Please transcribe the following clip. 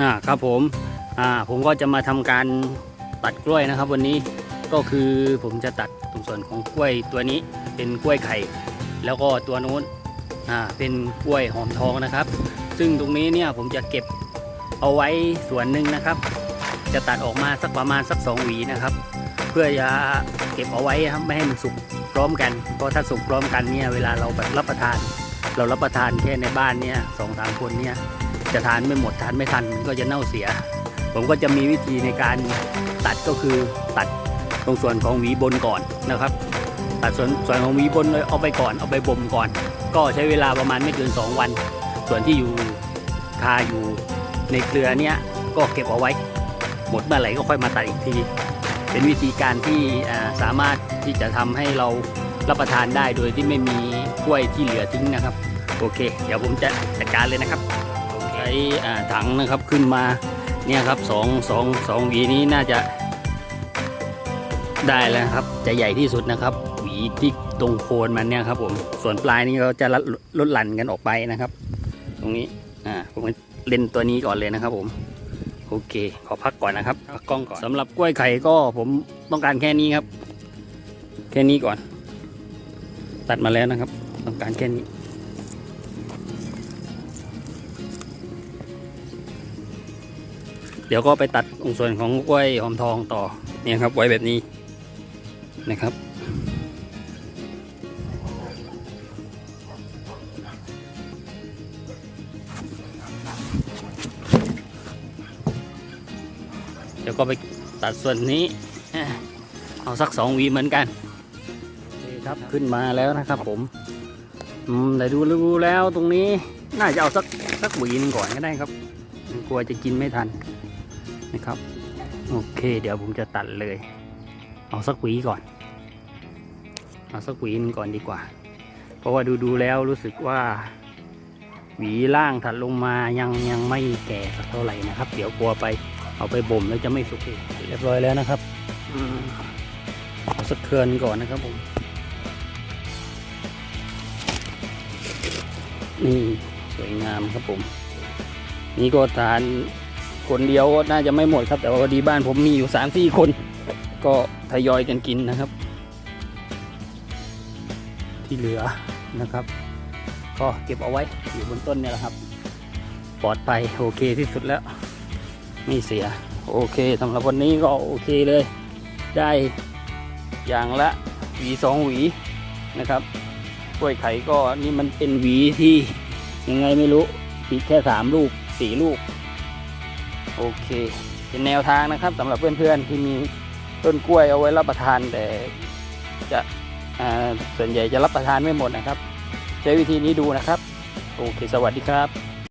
อ่าครับผมอ่าผมก็จะมาทำการตัดกล้วยนะครับ วันนี้ก็คือผมจะตัดตรงส่วนของกล้วยตัวนี้เป็นกล้วยไข่ แล้วก็ตัวนู้นอ่าเป็นกล้วยหอมทองนะครับ ซึ่งตรงนี้เนี่ยผมจะเก็บเอาไว้ส่วนหนึ่งนะครับ จะตัดออกมาสักประมาณสักสองหวีนะครับ เพื่อจะเก็บเอาไว้ครับไม่ให้มันสุกพร้อมกันเพราะถ้าสุกพร้อมกันเนี่ยเวลาเราแบบรับประทาน เรารับประทานแค่ในบ้านเนี่ยสองสามคนเนี่ย จะทานไม่หมดทานไม่ทันมันก็จะเน่าเสีย ผมก็จะมีวิธีในการตัดก็คือตัดตรงส่วนของหวีบนก่อนนะครับ ตัดส่วนส่วนของหวีบนเอาไปก่อนเอาไปบ่มก่อน ก็ใช้เวลาประมาณไม่เกิน 2 วัน ส่วนที่อยู่คาอยู่ในเครือเนี่ยก็เก็บเอาไว้ หมดเมื่อไหร่ก็ค่อยมาตัดอีกที เป็นวิธีการที่สามารถที่จะทำให้เรารับประทานได้โดยที่ไม่มีกล้วยที่เหลือทิ้งนะครับ โอเค เดี๋ยวผมจะจัดการเลยนะครับ ช้ถังนะครับขึ้นมาเนี่ยครับสองสองสองหวีนี้น่าจะได้แล้วครับ จะใหญ่ที่สุดนะครับ หวีที่ตรงโคนมันเนี่ยครับผมส่วนปลายนี้เขาจะลดลดหลั่นกันออกไปนะครับ ตรงนี้อ่าผมเล่นตัวนี้ก่อนเลยนะครับผมโอเค ขอพักก่อนนะครับพักกล้องก่อนสำหรับกล้วยไข่ก็ผมต้องการแค่นี้ครับ แค่นี้ก่อน ตัดมาแล้วนะครับ ต้องการแค่นี้ เดี๋ยวก็ไปตัดตรงส่วนของกล้วยหอมทองต่อเนี่ยครับไว้แบบนี้นะครับ เดี๋ยวก็ไปตัดส่วนนี้ เอาสักสองหวีเหมือนกันโอเคครับขึ้นมาแล้วนะครับผมอืมแต่ดูดูแล้วตรงนี้ น่าจะเอาสักสักหวีหนึงก่อนก็ได้ครับ กลัวจะกินไม่ทัน นะครับ โอเค เดี๋ยวผมจะตัดเลย เอาสักหวีก่อน เอาสักหวีนึงก่อนดีกว่า เพราะว่าดูดูแล้วรู้สึกว่า หวีล่างถัดลงมายังยังไม่แก่สักเท่าไหร่นะครับ เดี๋ยวกลัวไปเอาไปบ่มแล้วจะไม่สุกอีกเรียบร้อยแล้วนะครับเอาสักเครือนก่อนนะครับผมนี่สวยงามครับผม นี่ก็ทาน คนเดียวก็น่าจะไม่หมดครับ แต่ว่าพอดีบ้านผมมีอยู่สามสี่คน ก็ทยอยกันกินนะครับ ที่เหลือนะครับ ก็เก็บเอาไว้อยู่บนต้นเนี่ยแหละครับ ปลอดภัยโอเคที่สุดแล้ว ไม่เสีย โอเคสำหรับวันนี้ก็โอเคเลย ได้อย่างละหวีสองหวีนะครับกล้วยไข่ก็นี่มันเป็นหวีที่ยังไงไม่รู้ปิดแค่สามลูกสี่ลูก โอเค เป็นแนวทางนะครับสำหรับเพื่อนๆที่มีต้นกล้วยเอาไว้รับประทานแต่จะส่วนใหญ่จะรับประทานไม่หมดนะครับ ใช้วิธีนี้ดูนะครับ โอเค สวัสดีครับ